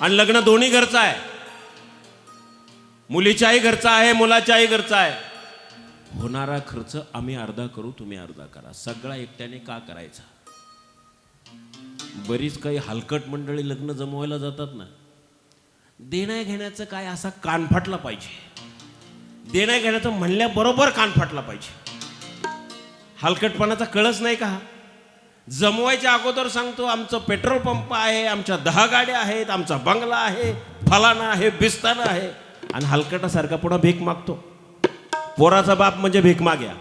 आणि लग्न दोन्ही घरचं आहे. मुलीच्याही घरचा आहे मुलाच्याही घरचा आहे. होणारा खर्च आम्ही अर्धा करू तुम्ही अर्धा करा. सगळा एकट्याने का करायचा? बरीच काही हलकट मंडळी लग्न जमवायला जातात ना. देण्या घेण्याचं काय असा कान फाटला पाहिजे. देण्या घेण्याचं म्हणल्याबरोबर कान फाटला पाहिजे. हलकटपणाचा कळच नाही का? जमवायच्या अगोदर सांगतो आमचं पेट्रोल पंप आहे आमच्या दहा गाड्या आहेत आमचा बंगला आहे फलाना आहे बिस्ताना आहे. आणि हलकटासारखा पुन्हा भीक मागतो. पोराचा बाप म्हणजे भीक माग्या.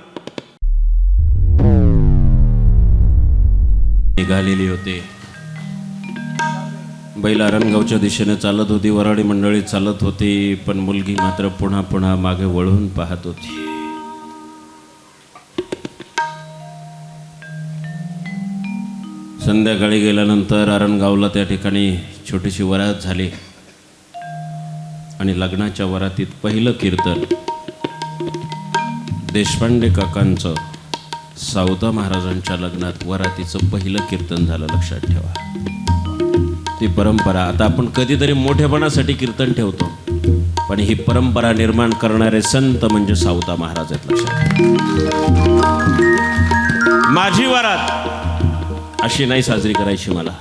निघालेली होते. बैल आरणगावच्या दिशेने चालत होती वराडी मंडळी चालत होती पण मुलगी मात्र पुन्हा पुन्हा मागे वळून पाहत होती. संध्याकाळी गेल्यानंतर अरणगावला त्या ठिकाणी छोटीशी वरात झाली. आणि लग्नाच्या वरातीत पहिलं कीर्तन. देशपांडे काकांचं सावदा महाराजांच्या लग्नात वरातीचं पहिलं कीर्तन झालं लक्षात ठेवा. ती परंपरा आता आपण कधीतरी मोठेपणासाठी कीर्तन ठेवतो. पण ही परंपरा निर्माण करणारे संत म्हणजे सावता महाराज आहेत लक्षात माझी वरात अशी नाही साजरी करायची मला.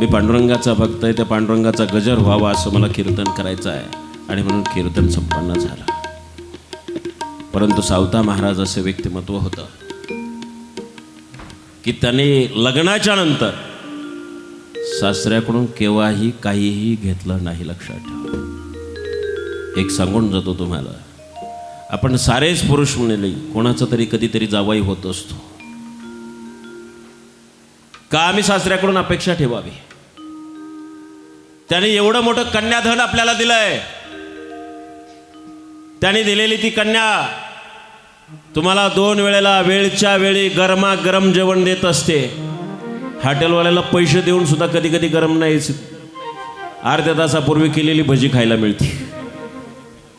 मी पांडुरंगाचा भक्त आहे त्या पांडुरंगाचा गजर व्हावा असं मला कीर्तन करायचं आहे. आणि म्हणून कीर्तन संपन्न झालं. परंतु सावता महाराज असं व्यक्तिमत्व होतं की त्यांनी लग्नाच्या नंतर सासऱ्याकडून केव्हाही काहीही घेतलं नाही लक्षात ठेवा. एक सांगून जातो तुम्हाला आपण सारेच पुरुष म्हणले कोणाचा तरी कधीतरी जावाई होत असतो. का आम्ही सासऱ्याकडून अपेक्षा ठेवावी. त्याने एवढं मोठं कन्याधन आपल्याला दिलंय. त्याने दिलेली ती कन्या तुम्हाला दोन वेळेला वेळच्या वेळी गरमा गरम जेवण देत असते. हॉटेलवाल्याला पैसे देऊन सुद्धा कधी कधी गरम नाही अर्ध्या तासापूर्वी केलेली भजी खायला मिळते.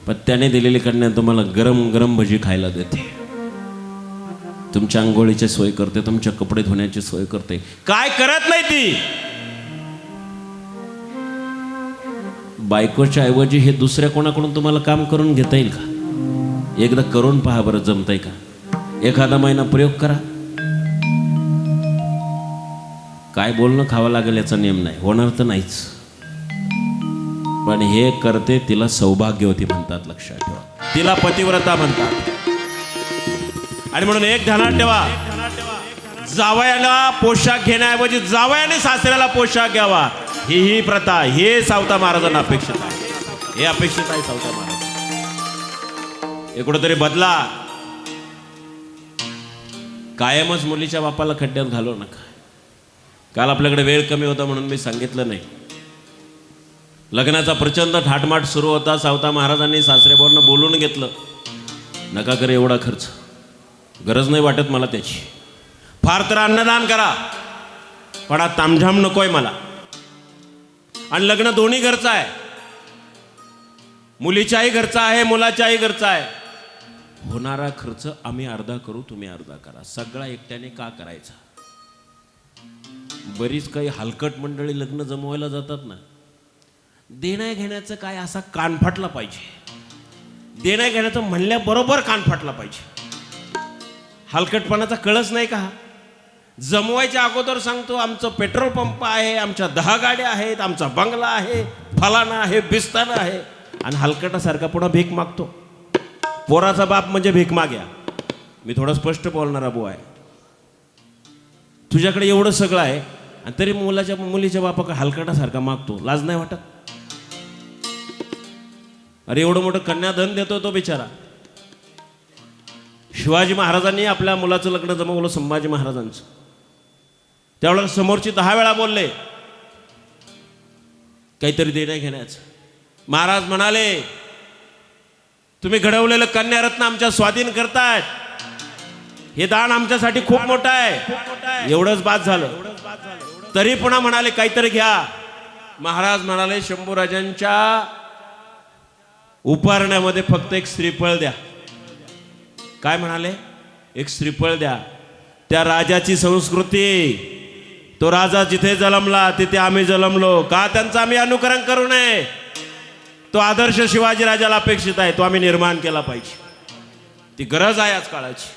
पण त्याने दिलेली कन्या तुम्हाला गरम गरम भजी खायला देते. तुमच्या आंघोळीची सोय करते तुमच्या कपडे धुण्याची सोय करते. काय करत नाही ती? बायकोच्या ऐवजी हे दुसऱ्या कोणाकडून तुम्हाला काम करून घेता येईल का? एकदा करून पहा बरं जमतंय का? एखादा महिना प्रयोग करा. काय बोलणं खावं लागेल याचा नियम नाही. होणार तर नाहीच. पण हे करते तिला सौभाग्य होती म्हणतात लक्षात ठेवा. तिला पतिव्रता म्हणतात. आणि म्हणून एक ध्यानात ठेवा. जावयाला पोशाख घेण्याऐवजी जावयाने सासऱ्याला पोशाख घ्यावा. ही ही प्रथा हे सावता महाराजांना अपेक्षित आहे. हे अपेक्षित आहे सावता महाराज. हे कुठंतरी बदला. कायमच मुलीच्या बापाला खड्ड्यात घालू नका. काल आपल्याकडे वेळ कमी होता म्हणून मी सांगितलं नाही. लग्नाचा प्रचंड थाटमाट सुरू होता सावता महाराजांनी सासरेभाऊंना बोलून घेतलं. नका करे एवढा खर्च. गरज नाही वाटत मला त्याची. फार तर अन्नदान करा पण हा तामझाम नकोय मला. आणि लग्न दोन्ही घरचं आहे. मुलीच्याही घरचा आहे मुलाच्याही घरचा आहे. होणारा खर्च आम्ही अर्धा करू तुम्ही अर्धा करा. सगळा एकट्याने का करायचा? बरीच काही हलकट मंडळी लग्न जमवायला जातात ना. देण्या घेण्याचं काय असा कान फाटला पाहिजे. देण्या घेण्याचं म्हणल्याबरोबर कान फाटला पाहिजे. हलकटपणाचा कळच नाही का? जमवायच्या अगोदर सांगतो आमचं पेट्रोल पंप आहे आमच्या दहा गाड्या आहेत आमचा बंगला आहे फलाना आहे बिस्ताना आहे. आणि हलकटासारखा पुन्हा भीक मागतो. पोराचा बाप म्हणजे भीक माग्या. मी थोडं स्पष्ट बोलणारा बुवा आहे. तुझ्याकडे एवढं सगळं आहे आणि तरी मुलाच्या मुलीच्या बापाकडे हलकटासारखा मागतो. लाज नाही वाटत? अरे एवढं मोठं कन्याधन देतो तो बिचारा. शिवाजी महाराजांनी आपल्या मुलाचं लग्न जमवलं संभाजी महाराजांचं. त्यावेळेला समोरची दहा वेळा बोलले काहीतरी देण्या घेण्याचं. महाराज म्हणाले तुम्ही घडवलेलं कन्यारत्न आमच्या स्वाधीन करतायत. हे दान आमच्यासाठी खूप मोठं आहे. एवढंच बाद झालं. तरी पुन्हा म्हणाले काहीतरी घ्या. महाराज म्हणाले शंभूराजांच्या उपारण्यामध्ये फक्त एक श्रीफळ द्या. काय म्हणाले? एक श्रीफळ द्या. त्या राजाची संस्कृती. तो राजा जिथे जलमला तिथे आम्ही जलमलो का त्यांचं आम्ही अनुकरण करू नये? तो आदर्श शिवाजी राजाला अपेक्षित आहे. तो आम्ही निर्माण केला पाहिजे. ती गरज आहे आज काळाची.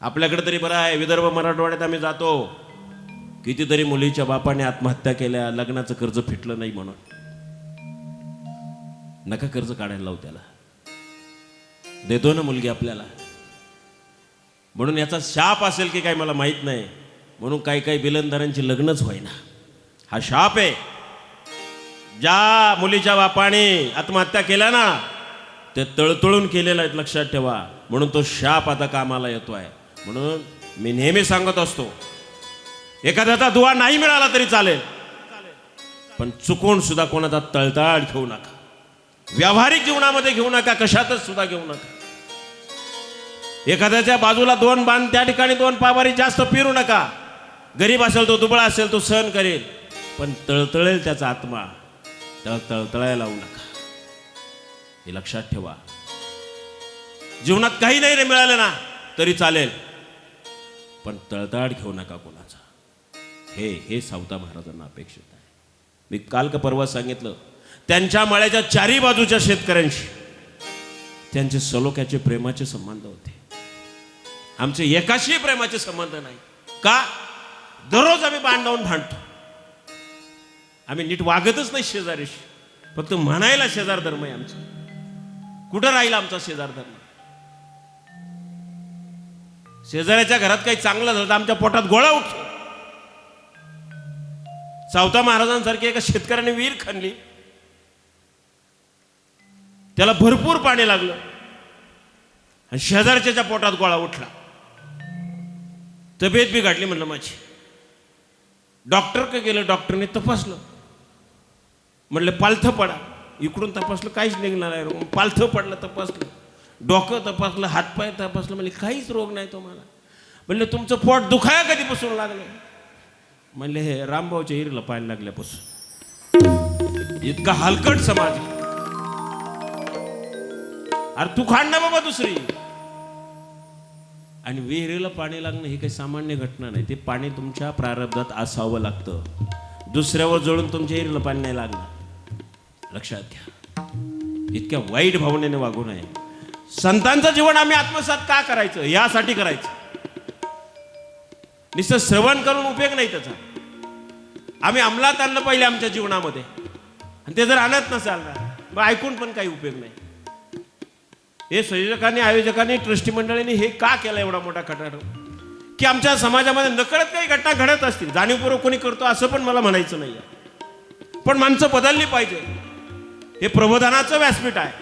आपल्याकडे तरी बरं आहे. विदर्भ मराठवाड्यात आम्ही जातो. कितीतरी मुलीच्या बापाने आत्महत्या केल्या. लग्नाचं कर्ज फिटलं नाही म्हणून. नका कर्ज काढायला लावू त्याला. देतो ना मुलगी आपल्याला. म्हणून याचा शाप असेल की काय मला माहीत नाही. म्हणून काही काही बिलंदारांची लग्नच होईना. हा शाप आहे. ज्या मुलीच्या बापाने आत्महत्या केल्या ना ते तळतळून केलेलं आहे लक्षात ठेवा. म्हणून तो शाप आता कामाला येतोय. म्हणून मी नेहमी सांगत असतो एखाद्याचा दुवा नाही मिळाला तरी चालेल. पण चुकून सुद्धा कोणाचा तळतळ घेऊ नका. व्यावहारिक जीवनामध्ये घेऊ नका कशातच सुद्धा घेऊ नका. एखाद्याच्या बाजूला दोन बांध त्या ठिकाणी दोन पावारी जास्त पिरू नका. गरीब असेल तो दुबळा असेल तो सहन करेल पण तळतळेल त्याचा आत्मा. त्याला तळतळायला लावू नका. हे लक्षात ठेवा. जीवनात काही नाही रे मिळालं ना तरी चालेल. पण तळतळाट घेऊ नका कोणाचा. हे हे सावता महाराजांना अपेक्षित आहे. मी काल का परवा सांगितलं त्यांच्या मळ्याच्या चारी बाजूच्या शेतकऱ्यांशी. त्यांचे सलोख्याचे प्रेमाचे संबंध होते. आमचे एकाशी प्रेमाचे संबंध नाही. का? दररोज आम्ही बांधावून भांडतो. आम्ही नीट वागतच नाही शेजारीशी. फक्त म्हणायला शेजार धर्म आहे आमचा. कुठं राहील आमचा शेजार धर्म? शेजाऱ्याच्या घरात काही चांगलं झालं तर आमच्या पोटात गोळा उठतो. सावता महाराजांसारखी एका शेतकऱ्याने विहीर खणली त्याला भरपूर पाणी लागलं. आणि शेजारच्याच्या पोटात गोळा उठला. तब्येत बिघडली म्हणलं माझी. डॉक्टर का गेलं डॉक्टरने तपासलं. म्हणलं पालथं पडा. इकडून तपासलं काहीच निघणार नाही पालथं पडलं तपासलं. डोकं तपासलं हातपाय तपासलं म्हणजे काहीच रोग नाही तुम्हाला. म्हणलं तुमचं पोट दुखाया कधीपासून लागलं? म्हणले हे रामभाऊच्या हिरीला पाहायला लागल्यापासून. इतका हलकट समाज आहे. अरे तू खांड ना बाबा दुसरी. आणि विहिरीला पाणी लागणं ही काही सामान्य घटना नाही. ते पाणी तुमच्या प्रारब्धात असावं लागतं. दुसऱ्यावर जोडून तुमच्या विहिरीला पाणी नाही लागणार. लक्षात घ्या. इतक्या वाईट भावनेने वागू नये. संतांचं जीवन आम्ही आत्मसात का करायचं? यासाठी करायचं. नुसतं श्रवण करून उपयोग नाही त्याचा. आम्ही अंमलात आणलं पाहिजे आमच्या जीवनामध्ये. आणि ते जर आणत नसाल ना मग ऐकून पण काही उपयोग नाही. हे संयोजकांनी आयोजकांनी ट्रस्टी मंडळाने हे का केलं एवढा मोठा खटाट की आमच्या समाजामध्ये नकळत काही घटना घडत असतील जाणीवपूर्वक कोणी करतो असं पण मला म्हणायचं नाही पण माणसं बदलली पाहिजे. हे प्रबोधनाचं व्यासपीठ आहे.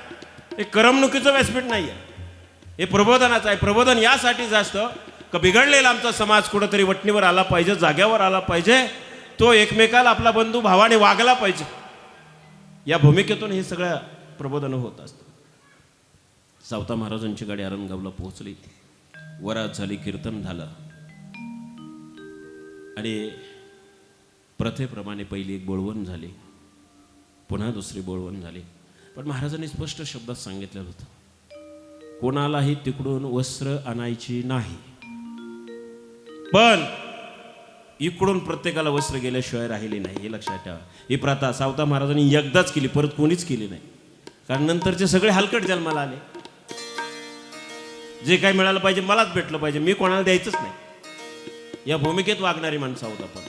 हे करमणुकीचं व्यासपीठ नाही आहे हे प्रबोधनाचं आहे. प्रबोधन यासाठीच असतं का बिघडलेला आमचा समाज कुठंतरी वटणीवर आला पाहिजे जाग्यावर आला पाहिजे तो एकमेकाला आपला बंधू भावाने वागला पाहिजे. या भूमिकेतून हे सगळं प्रबोधन होत असतं. सावता महाराजांची गाडी आरणगावला पोहोचली. वरात झाली कीर्तन झालं. आणि प्रथेप्रमाणे पहिली एक बोळवण झाली. पुन्हा दुसरी बोळवण झाली. पण महाराजांनी स्पष्ट शब्दात सांगितलेलं होतं. कोणालाही तिकडून वस्त्र आणायची नाही. पण इकडून प्रत्येकाला वस्त्र गेल्याशिवाय राहिली नाही. हे लक्षात ठेवा. ही प्रथा सावता महाराजांनी एकदाच केली परत कोणीच केली नाही. कारण नंतरचे सगळे हलकट जन्माला आले. जे काही मिळालं पाहिजे मलाच भेटलं पाहिजे. मी कोणाला द्यायचंच नाही. या भूमिकेत वागणारी माणसं आहोत आपण.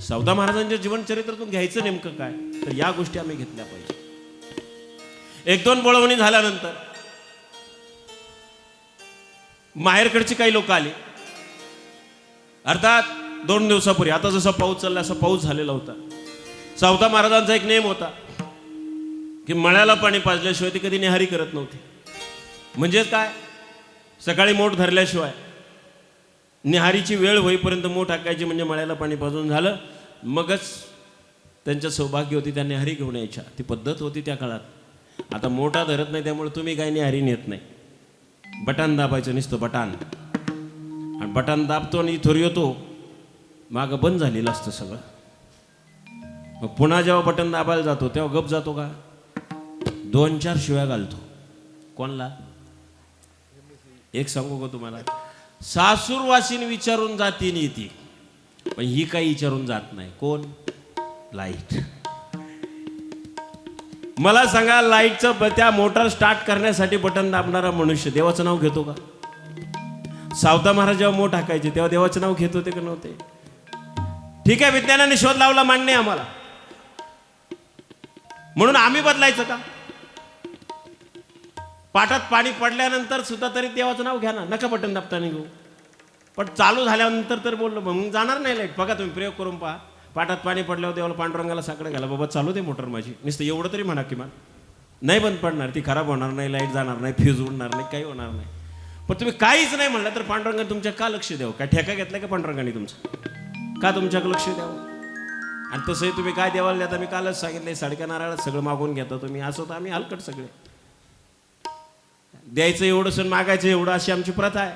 सौदा महाराजांच्या जीवनचरित्रातून घ्यायचं नेमकं काय? तर या गोष्टी आम्ही घेतल्या पाहिजे. एक दोन बोळवणी झाल्यानंतर माहेरकडची काही लोक आली. अर्थात दोन दिवसापूर्वी आता जसा पाऊस चालला असा पाऊस झालेला होता. सावता महाराजांचा एक नेम होता की मळ्याला पाणी पाजल्याशिवाय ती कधी निहारी करत नव्हती. म्हणजेच काय? सकाळी मोठ धरल्याशिवाय निहारीची वेळ होईपर्यंत मोठ टाकायची म्हणजे मळ्याला पाणी पाजून झालं. मगच त्यांच्या सौभाग्य होती त्या निहारी घेऊन यायच्या. ती पद्धत होती त्या काळात. आता मोठा धरत नाही त्यामुळे तुम्ही काही निहारी नेत नाही. बटन दाबायचं नसतं बटान. आणि बटन दाबतो आणि इथोर येतो. मागं बंद झालेलं असतं सगळं. मग पुन्हा जेव्हा बटन दाबायला जातो तेव्हा गप जातो का? दोन चार शिव्या घालतो. कोणला? एक सांगू का तुम्हाला? सासूरवासीन विचारून जाती नीती पण ही काही विचारून जात नाही. कोण? लाइट. मला सांगा लाईटचं त्या मोटर स्टार्ट करण्यासाठी बटन दाबणारा मनुष्य देवाचं नाव घेतो का? सावता महाराज जेव्हा मोठ टाकायचे तेव्हा देवाचं नाव घेत होते का नव्हते? ठीक आहे विज्ञानाने शोध लावला मान्य आम्हाला. म्हणून आम्ही बदलायचं का? पाटात पाणी पडल्यानंतर सुद्धा तरी देवाचं नाव घ्या ना. नका बटन दाबताना घेऊ पण चालू झाल्यानंतर तर बोललो मग जाणार नाही लाइट. बघा तुम्ही प्रयोग करून पहा. पाटात पाणी पडल्यावर देवाला पांडुरंगाला साकडं घाला. बाबा चालू दे मोटर माझी. नुसतं एवढं तरी म्हणा किमान. नाही बंद पडणार ती खराब होणार नाही लाइट जाणार नाही फ्यूज उडणार नाही काही होणार नाही. पण तुम्ही काहीच नाही म्हणलं तर पांडुरंगाने तुमच्या का लक्ष द्यावं? काय ठेका घेतला का पांडुरंगाने तुमचं? का तुमच्याकडे लक्ष द्यावं? आणि तसंही तुम्ही काय देवाला देता मी कालच सांगितलं साडक्या नारळात सगळं मागून घेता तुम्ही. असं तर आम्ही हलकट सगळे. द्यायचं एवढं सण मागायचं एवढं अशी आमची प्रथा आहे.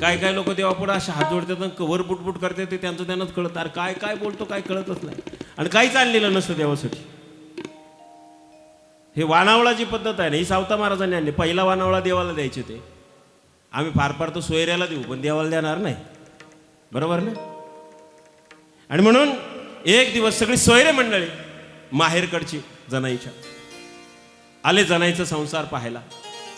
काय काय लोक देवापुढे असे हात जोडतात आणि कवर बुटबुट करतात ते त्यांचं त्यांनाच कळत. अरे काय काय बोलतो काय कळतच नाही. आणि काहीच आणलेलं नसतं देवासाठी. हे वानावळाची पद्धत आहे ना ही सावता महाराजांनी आणली. पहिला वानावळा देवाला द्यायचे ते. आम्ही फार फार तर सोयऱ्याला देऊ पण देवाला देणार नाही. बरोबर ना? आणि म्हणून एक दिवस सगळी सोयरे मंडळी माहेरकडची जनाईच्या. आले जनाईचा संसार पाहायला.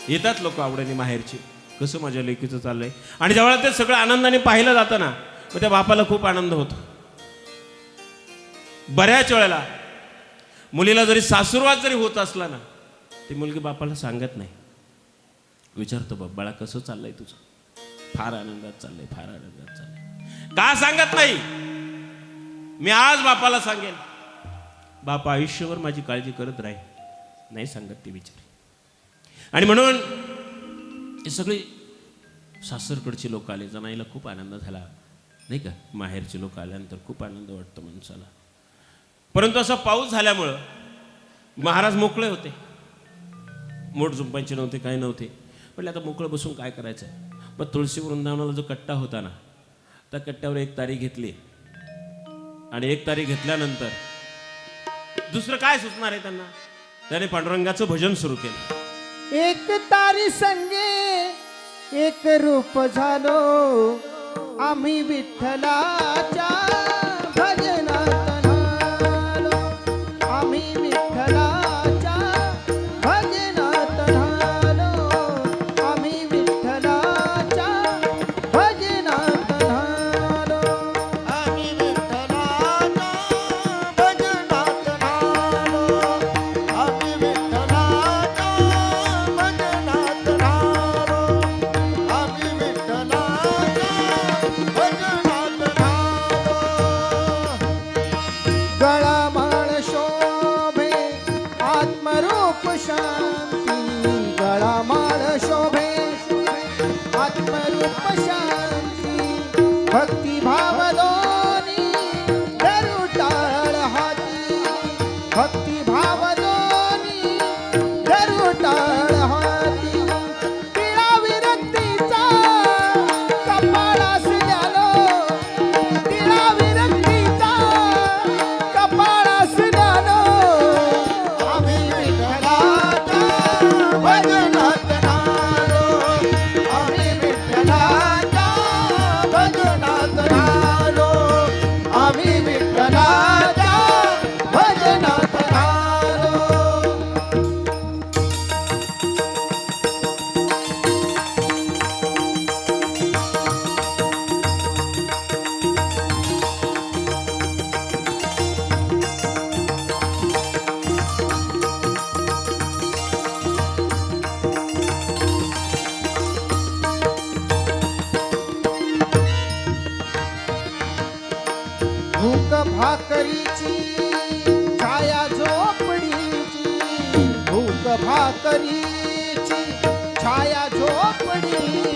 येतात लोक आवडीने माहेरची. कसं माझ्या लेकीचं चाललंय? आणि जेव्हा ते सगळं आनंदाने पाहिलं जातं ना मग त्या बापाला खूप आनंद होतो. बऱ्याच वेळेला मुलीला जरी सासुरवाद जरी होत असला ना ती मुलगी बापाला सांगत नाही. विचारतो बाप बाळा कसं चाललंय तुझं? फार आनंदात चाललंय फार आनंदात चाललंय. का सांगत नाही? मी आज बापाला सांगेन. बापा आयुष्यभर माझी काळजी करत राहील. नाही सांगत ती विचार. आणि म्हणून हे सगळे सासरकडचे लोक आले जनाईला खूप आनंद झाला. नाही का? माहेरचे लोक आल्यानंतर खूप आनंद वाटतो माणसाला. परंतु असा पाऊस झाल्यामुळं महाराज मोकळे होते. मोठ झुंपायचे नव्हते काही नव्हते. म्हटलं आता मोकळं बसून काय करायचं? मग तुळशी वृंदावनाला जो कट्टा होता ना त्या कट्ट्यावर एक तारीख घेतली. आणि एक तारीख घेतल्यानंतर दुसरं काय सुचणार आहे त्यांना? त्याने पांडुरंगाचं भजन सुरू केलं. एक तारी संगे एक रूप झालो. आम्ही विठ्ठलाच्या भक्ती भाव भूक भाकरीची छाया झोपडीची. भूक भाकरीची छाया झोपडीची.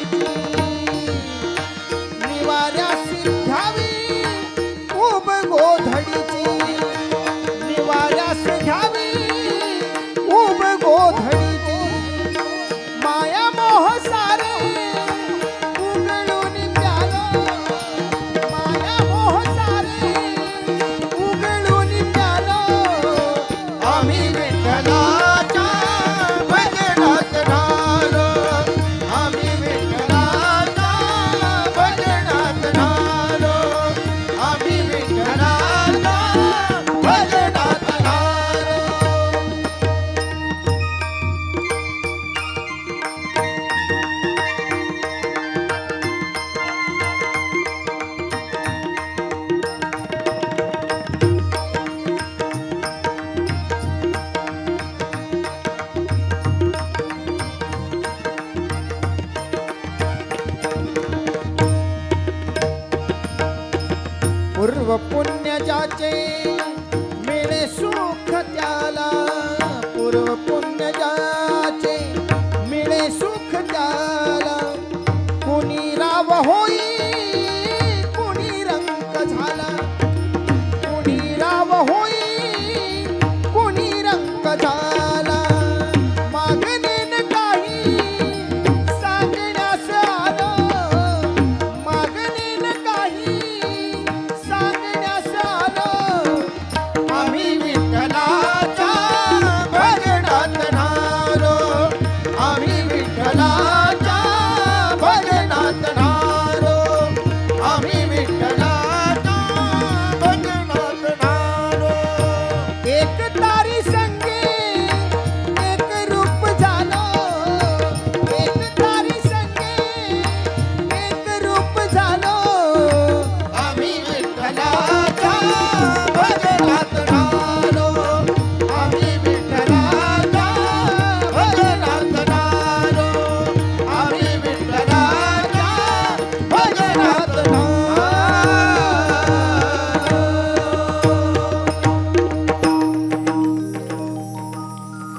Jai சங்கே